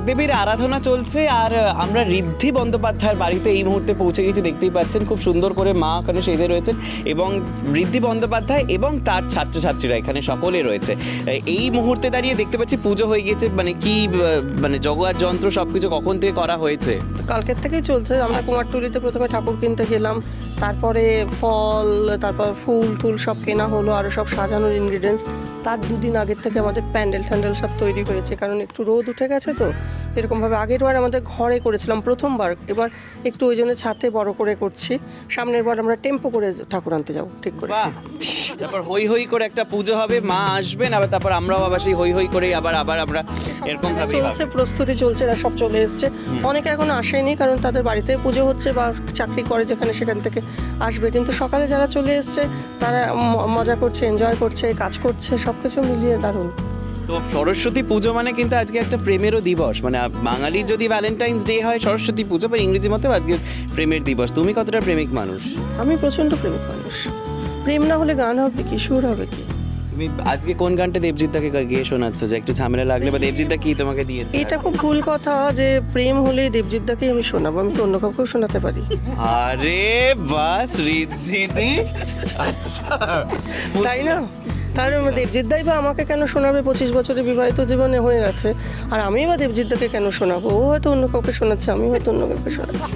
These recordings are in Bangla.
বাগদেবীর আরাধনা চলছে আর আমরা ঋদ্ধি বন্দ্যোপাধ্যায়ের বাড়িতে এই মুহূর্তে পৌঁছে গেছি দেখতেই পাচ্ছেন খুব সুন্দর করে মা ওখানে সেজে রয়েছেন এবং ঋদ্ধি বন্দ্যোপাধ্যায় এবং তার ছাত্রছাত্রীরা এখানে সকলে রয়েছে। এই মুহূর্তে দাঁড়িয়ে দেখতে পাচ্ছি পুজো হয়ে গিয়েছে মানে কি মানে জগোয়ার যন্ত্র সবকিছু কখন থেকে করা হয়েছে? কালকের থেকেই চলছে আমরা কুমারটুলিতে প্রথমে ঠাকুর কিনতে গেলাম তারপরে ফল, তারপর ফুল টুল সব কেনা হলো আরও সব সাজানোর ইনগ্রিডিয়েন্টস তার দুদিন আগের থেকে আমাদের প্যান্ডেল ট্যান্ডেল সব তৈরি হয়েছে, কারণ একটু রোদ উঠে গেছে তো, এরকমভাবে আগের বার আমাদের ঘরে করেছিলাম, প্রথমবার। এবার একটু ওই জন্য ছাতে বড় করে করছি, সামনের বার আমরা টেম্পো করে ঠাকুর আনতে যাব, ঠিক করেছি। তারপর হই হই করে একটা পুজো হবে মা আসবেন আবার তারপর আমরাও আবার সেই হই হই করে আবার আবার আমরা এরকম ভাবেই চলছে প্রস্তুতি চলছে এরা সব চলে এসছে। অনেকে এখন আসেনি কারণ তাদের বাড়িতে পুজো হচ্ছে বা চাকরি করে যেখানে সেখান থেকে আসবে। কিন্তু সকালে যারা চলে এসছে তারা মজা করছে এনজয় করছে কাজ করছে সব কিছু মিলিয়ে দারুণ। তো সরস্বতী পুজো মানে কিন্তু আজকে একটা প্রেমেরও দিবস। মানে বাঙালির যদি ভ্যালেন্টাইন্স ডে হয় সরস্বতী পুজো বা ইংরেজি মতেও আজকে প্রেমের দিবস। তুমি কতটা প্রেমিক মানুষ? আমি প্রচণ্ড প্রেমিক মানুষ। প্রেম না হলে গান হবে কি সুর হবে কি? তুমি আজকে কোন গানটা দেবজিৎ দেবজিৎদাকে গিয়ে শোনাচ্ছ? যে একটু ঝামেলা লাগলে বা দেবজিৎ দা কি তোমাকে দিয়েছে? এটা খুব ভুল কথা যে প্রেম হলে দেবজিৎদাকেই আমি শোনাবো আমি তো অন্য কাউকে শোনাতে পারি? আরে বাস রিদ্ধি আচ্ছা। তাই না? তার দেবজিৎদাই বা আমাকে কেন শোনাবে? পঁচিশ বছরের বিবাহিত জীবনে হয়ে গেছে। আর আমি বা দেবজিৎদাকে কেন শোনাবো? ও হয়তো অন্য কাউকে শোনাচ্ছে আমি হয়তো অন্য কাউকে শোনাচ্ছি।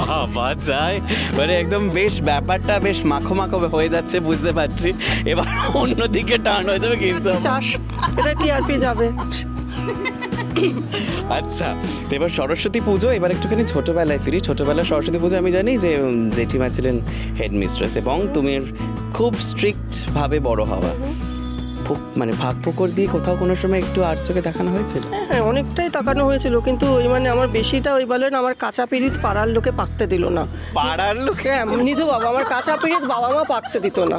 বাবা যায় মানে একদম বেশ ব্যাপারটা বেশ মাখো মাখো হয়ে যাচ্ছে বুঝতে পারছি। এবার অন্যদিকে টার্ন হয়ে যাবে কিন্তু। চাষ এটা টিআরপি যাবে। আচ্ছা তো এবার সরস্বতী পুজো এবার একটুখানি ছোটবেলায় ফিরি। ছোটবেলায় সরস্বতী পুজো আমি জানি যে জেঠিমা ছিলেন হেড মিস্ট্রেস এবং তুমি খুব স্ট্রিক্ট ভাবে বড় হওয়া। মানে ভাগ পুকুর দিয়ে কোথাও কোনো সময় একটু আর চোখে দেখানো হয়েছিল? হ্যাঁ অনেকটাই তাকানো হয়েছিল কিন্তু ওই মানে আমার বেশিটা ওই বলেন আমার কাঁচা পিরিত পাড়ার লোকে পাকতে দিল না। পাড়ার লোকে? হ্যাঁ নিধু বাবা আমার কাঁচা পিরিত বাবা মা পাকতে দিত না।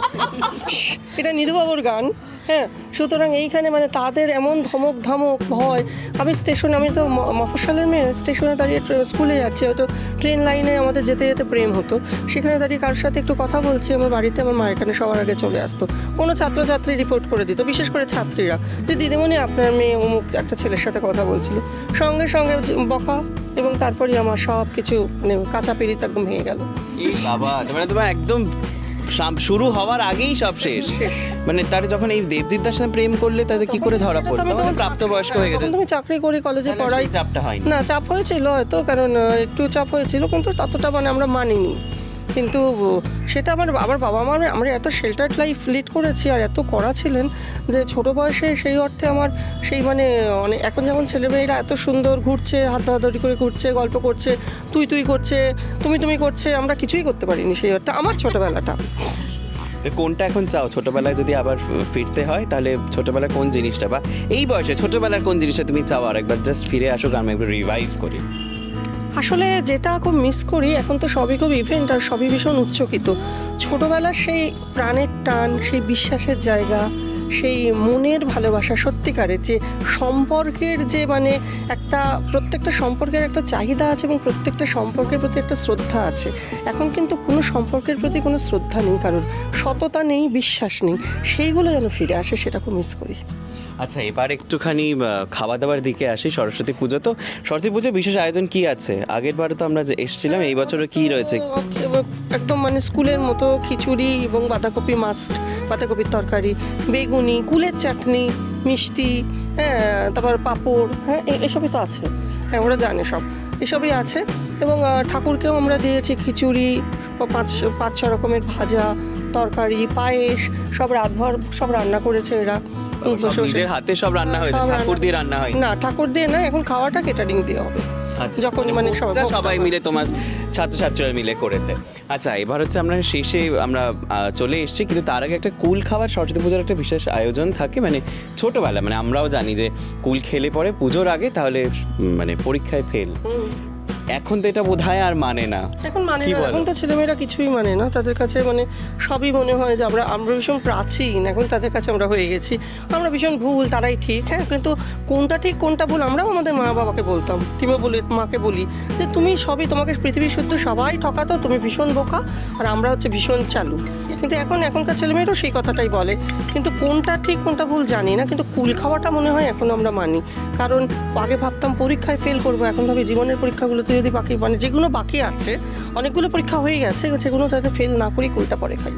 এটা নিধু বাবুর গান। হ্যাঁ সুতরাং এইখানে মানে তাদের এমন ধমক ধমক ভয়। আমি স্টেশনে, আমি তো ম- মফস্বলের মেয়ে, স্টেশনে দাঁড়িয়ে স্কুলে যাচ্ছি, হয়তো ট্রেন লাইনে আমাদের যেতে যেতে প্রেম হতো। সেখানে দাঁড়িয়ে কার সাথে একটু কথা বলছি, আমার বাড়িতে আমার মা এখানে সবার আগে চলে আসতো। কোনো ছাত্রছাত্রী রিপোর্ট করে দিত, বিশেষ করে ছাত্রীরা। যে দিদিমণি, আপনার মেয়ে অমুক একটা ছেলের সাথে কথা বলছিল। সঙ্গে সঙ্গে বকা এবং তারপরেই আমার সব কিছু মানে কাঁচা পিড়িত একদম ভেঙে গেল। বাবা মানে তোমার একদম শুরু হওয়ার আগেই সব শেষ। মানে তার যখন এই দেবজিৎ দাস সাথে প্রেম করলে তাদের কি করে ধরা পড়ল? তখন তখন প্রাপ্তবয়স্ক হয়ে গেছে। তুমি চাকরি করি কলেজে পড়াই। চাপটা হয় না চাপ হয়েছিল হয়তো কারণ একটু চাপ হয়েছিল কিন্তু ততটা মানে আমরা মানিনি। কিন্তু সেটা আমার আমার বাবা মা আমরা এত শেল্টার্ড লাইফ লিড করেছি আর এত করা ছিলেন যে ছোট বয়সে সেই অর্থে আমার সেই মানে অনেক এখন যেমন ছেলেমেয়েরা এত সুন্দর ঘুরছে, হাত ধরাধরি করে ঘুরছে, গল্প করছে, তুই তুই করছে, তুমি তুমি করছে, আমরা কিছুই করতে পারিনি সেই অর্থে আমার ছোটবেলাটা। কোনটা এখন চাও? ছোটবেলায় যদি আবার ফিরতে হয়, তাহলে ছোটবেলার কোন জিনিসটা? বা এই বয়সে ছোটবেলার কোন জিনিসটা তুমি চাও আর একবার জাস্ট ফিরে আসুক আমি একবার রিভাইভ করি। আসলে যেটা খুব মিস করি, এখন তো সবই খুব ইভেন্ট আর সবই ভীষণ উচ্চকিত। ছোটোবেলার সেই প্রাণের টান, সেই বিশ্বাসের জায়গা সেই মনের ভালোবাসা সত্যিকারের যে সম্পর্কের যে মানে একটা প্রত্যেকটা সম্পর্কের একটা চাহিদা আছে এবং প্রত্যেকটা সম্পর্কের প্রতি একটা শ্রদ্ধা আছে। এখন কিন্তু কোনো সম্পর্কের প্রতি কোনো শ্রদ্ধা নেই কারোর সততা নেই বিশ্বাস নেই। সেইগুলো যেন ফিরে আসে সেটা খুব মিস করি। আচ্ছা এবার একটুখানি খাওয়া দাওয়ার দিকে আসি সরস্বতী পুজো। তো সরস্বতী পুজো বিশেষ আয়োজন কি আছে? আগের বারে তো আমরা যে এসেছিলাম এই বছরও কি রয়েছে? একদম মানে স্কুলের মতো খিচুড়ি এবং বাঁধাকপি মাস্ট বাঁধাকপির তরকারি বেগুনি কুলের চাটনি মিষ্টি হ্যাঁ তারপর পাঁপড় হ্যাঁ এসবই তো আছে। হ্যাঁ ওরা জানে সব। এসবই আছে এবং ঠাকুরকেও আমরা দিয়েছি খিচুড়ি পাঁচ পাঁচ ছ রকমের ভাজা তরকারি পায়েস সব রাতভর সব রান্না করেছে এরা। হাতে সব রান্না সব ঠাকুর দিয়ে রান্না হয় না ঠাকুর দিয়ে না এখন খাওয়াটা কেটারিং দিয়ে হবে। যখন মানে সবাই মিলে তোমার ছাত্রছাত্রীরা মিলে করেছে। আচ্ছা এবার হচ্ছে আমরা শেষে আমরা চলে এসেছি কিন্তু তার আগে একটা কুল খাবার সরস্বতী পুজোর একটা বিশেষ আয়োজন থাকে। মানে ছোটবেলা মানে আমরাও জানি যে কুল খেলে পরে পুজোর আগে তাহলে মানে পরীক্ষায় ফেল এখন তো এটা বোধ আর মানে না। এখন মানে না এখন তো ছেলেমেয়েরা কিছুই মানে না। তাদের কাছে মানে সবই মনে হয় যে আমরা আমরা ভীষণ প্রাচীন এখন তাদের কাছে আমরা হয়ে গেছি। আমরা ভীষণ ভুল তারাই ঠিক হ্যাঁ? কিন্তু কোনটা ঠিক কোনটা ভুল আমরাও আমাদের মা বাবাকে বলতাম। কিংবা বলি মাকে বলি যে তুমি সবই তোমাকে পৃথিবীর শুদ্ধ সবাই ঠকাতো তুমি ভীষণ বোকা আর আমরা হচ্ছে ভীষণ চালু। কিন্তু এখন এখনকার ছেলেমেয়েরাও সেই কথাটাই বলে। কিন্তু কোনটা ঠিক কোনটা ভুল জানি না কিন্তু কুল খাওয়াটা মনে হয় এখন আমরা মানি। কারণ আগে ভাবতাম পরীক্ষায় ফেল করব এখন ভাবি জীবনের পরীক্ষাগুলোতে যদি বাকি মানে যেগুলো বাকি আছে অনেকগুলো পরীক্ষা হয়ে গেছে সেগুলো যাতে ফেল না করি কুলটা পরে খাই?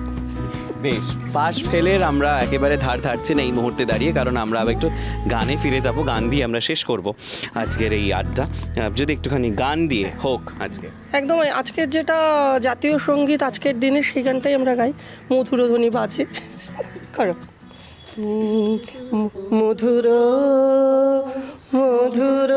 বেশ পাশ ফেলের আমরা একেবারে ধার ধারছি না এই মুহূর্তে দাঁড়িয়ে কারণ আমরা আবার একটু গানে ফিরে যাব গান দিয়ে আমরা শেষ করব আজকের এই আড্ডা। যদি একটুখানি গান দিয়ে হোক আজকে। একদম আজকের যেটা জাতীয় সংগীত আজকের দিনে সেই গানটাই আমরা গাই। মধুরধ্বনি বাজে। করো। উম, ম- মধুর মধুর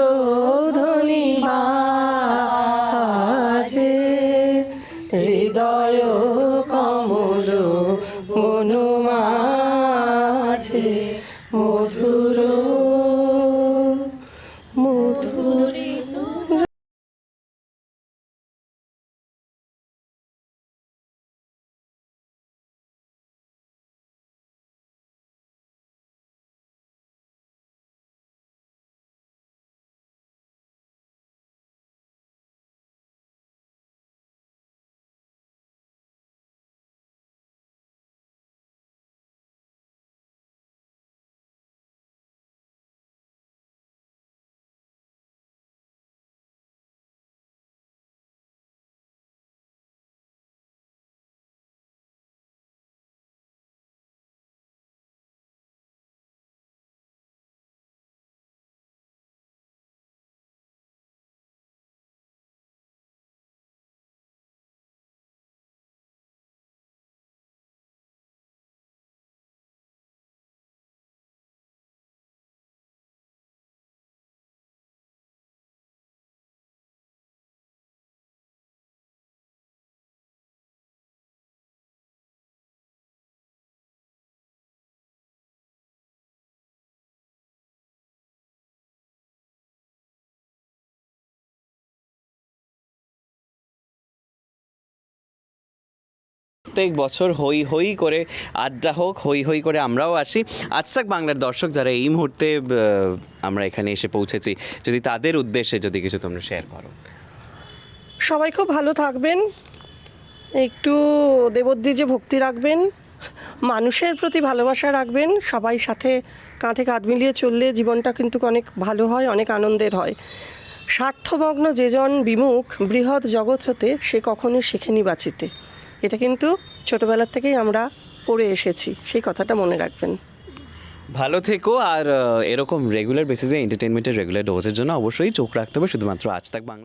মধুরী প্রত্যেক বছর হই হই করে আড্ডা হোক, হই হই করে আমরাও আসি। আজসাক বাংলার দর্শক যারা এই মুহূর্তে আমরা এখানে এসে পৌঁছেছি, যদি তাদের উদ্দেশ্যে যদি কিছু তোমরা শেয়ার করো। সবাই খুব ভালো থাকবেন। একটু দেবদ্বী যে ভক্তি রাখবেন, মানুষের প্রতি ভালোবাসা রাখবেন, সবাই সাথে কাঁধে কাঁধ মিলিয়ে চললে জীবনটা কিন্তু অনেক ভালো হয়, অনেক আনন্দের হয়। স্বার্থমগ্ন যেজন বিমুখ, বৃহৎ জগৎ হতে সে কখনো শেখেনি বাঁচিতে। এটা কিন্তু ছোটবেলার থেকেই আমরা পড়ে এসেছি, সেই কথাটা মনে রাখবেন। ভালো থেকো, আর এরকম রেগুলার বেসিসে এন্টারটেনমেন্টের রেগুলার ডোজের জন্য অবশ্যই চোখ রাখতে হবে, শুধুমাত্র আজ তাক বাংলা